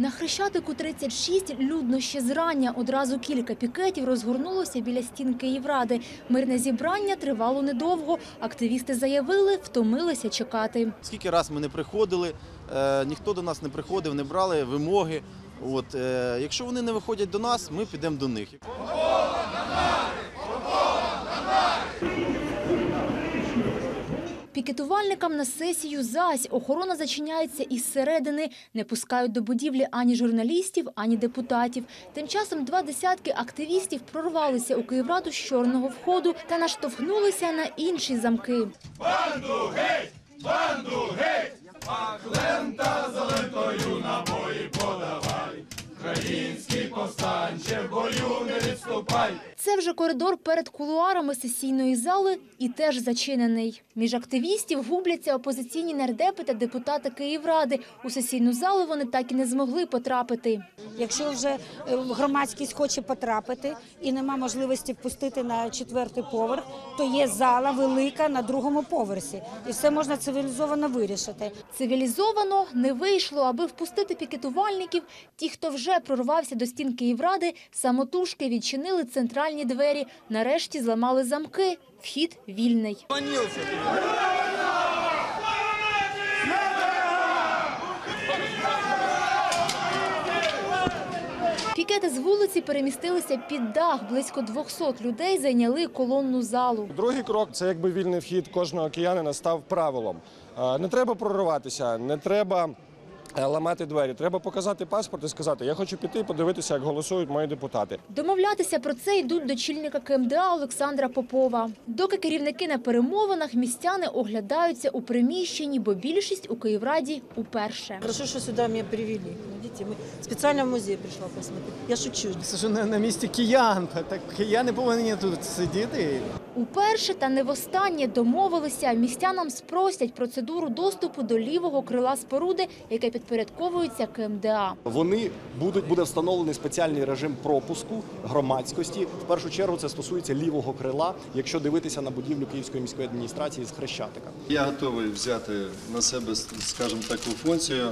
На Хрещатику 36 людно ще зрання. Одразу кілька пікетів розгорнулося біля стін Київради. Мирне зібрання тривало недовго. Активісти заявили, втомилися чекати. Скільки раз ми не приходили, е, ніхто до нас не приходив, не брали вимоги. От, е, якщо вони не виходять до нас, ми підемо до них. Пікетувальникам на сесію зась охорона зачиняється із середини. Не пускають до будівлі ані журналістів, ані депутатів. Тим часом два десятки активістів прорвалися у Київраду з чорного входу та наштовхнулися на інші замки. Це вже коридор перед кулуарами сесійної зали і теж зачинений. Між активістів губляться опозиційні нардепи та депутати Київради. У сесійну залу вони так і не змогли потрапити. Якщо вже е, громадськість хоче потрапити і нема можливості впустити на четвертий поверх, то є зала велика на другому поверсі, і все можна цивілізовано вирішити. Цивілізовано не вийшло, аби впустити пікетувальників. Ті, хто вже прорвався до стін Київради, самотужки відчинили центральні двері. Нарешті зламали замки. Вхід вільний. Пікети з вулиці перемістилися під дах. Близько 200 людей зайняли колонну залу. Другий крок це якби вільний вхід кожного киянина став правилом. Е, Не треба прориватися, не треба ламати двері. Треба показати паспорт і сказати: я хочу піти подивитися, як голосують мої депутати. Домовлятися про це йдуть до чільника КМДА Олександра Попова. Доки керівники на перемовинах, містяни оглядаються у приміщенні, бо більшість у Київраді уперше. Хорошо, что сюда меня привели. Видите, мы специально в музей пришла посмотреть. Я шучу. Це ж на, на місці киян. Так кияни повинні тут сидіти. Уперше та не востаннє домовилися. Містянам спростять процедуру доступу до лівого крила споруди, яке підпорядковується КМДА. Вони будуть буде встановлений спеціальний режим пропуску громадськості. В першу чергу це стосується лівого крила, якщо дивитися на будівлю Київської міської адміністрації з Хрещатика. Я готовий взяти на себе, скажімо, таку функцію,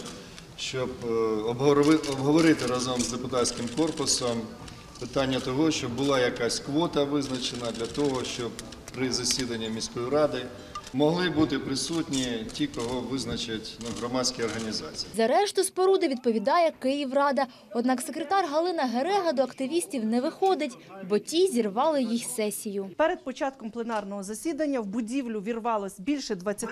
щоб е, обговорити разом з депутатським корпусом питання того, щоб була якась квота визначена для того, щоб при засіданні міської ради могли бути присутні ті, кого визначать ну, громадські організації. За решту споруди відповідає Київрада. Однак секретар Галина Герега до активістів не виходить, бо ті зірвали їх сесію. Перед початком пленарного засідання в будівлю вірвалось більше 20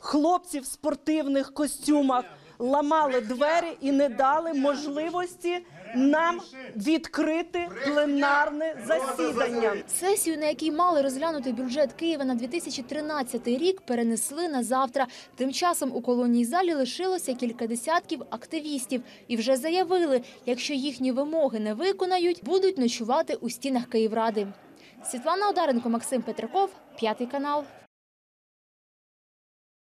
хлопців в спортивних костюмах, ламали двері і не дали можливості нам відкрити пленарне засідання. Сесію, на якій мали розглянути бюджет Києва на 2013 рік, перенесли на завтра. Тим часом у колонній залі лишилося кілька десятків активістів і вже заявили, якщо їхні вимоги не виконають, будуть ночувати у стінах Київради. Світлана Одаренко, Максим Петраков, п'ятий канал.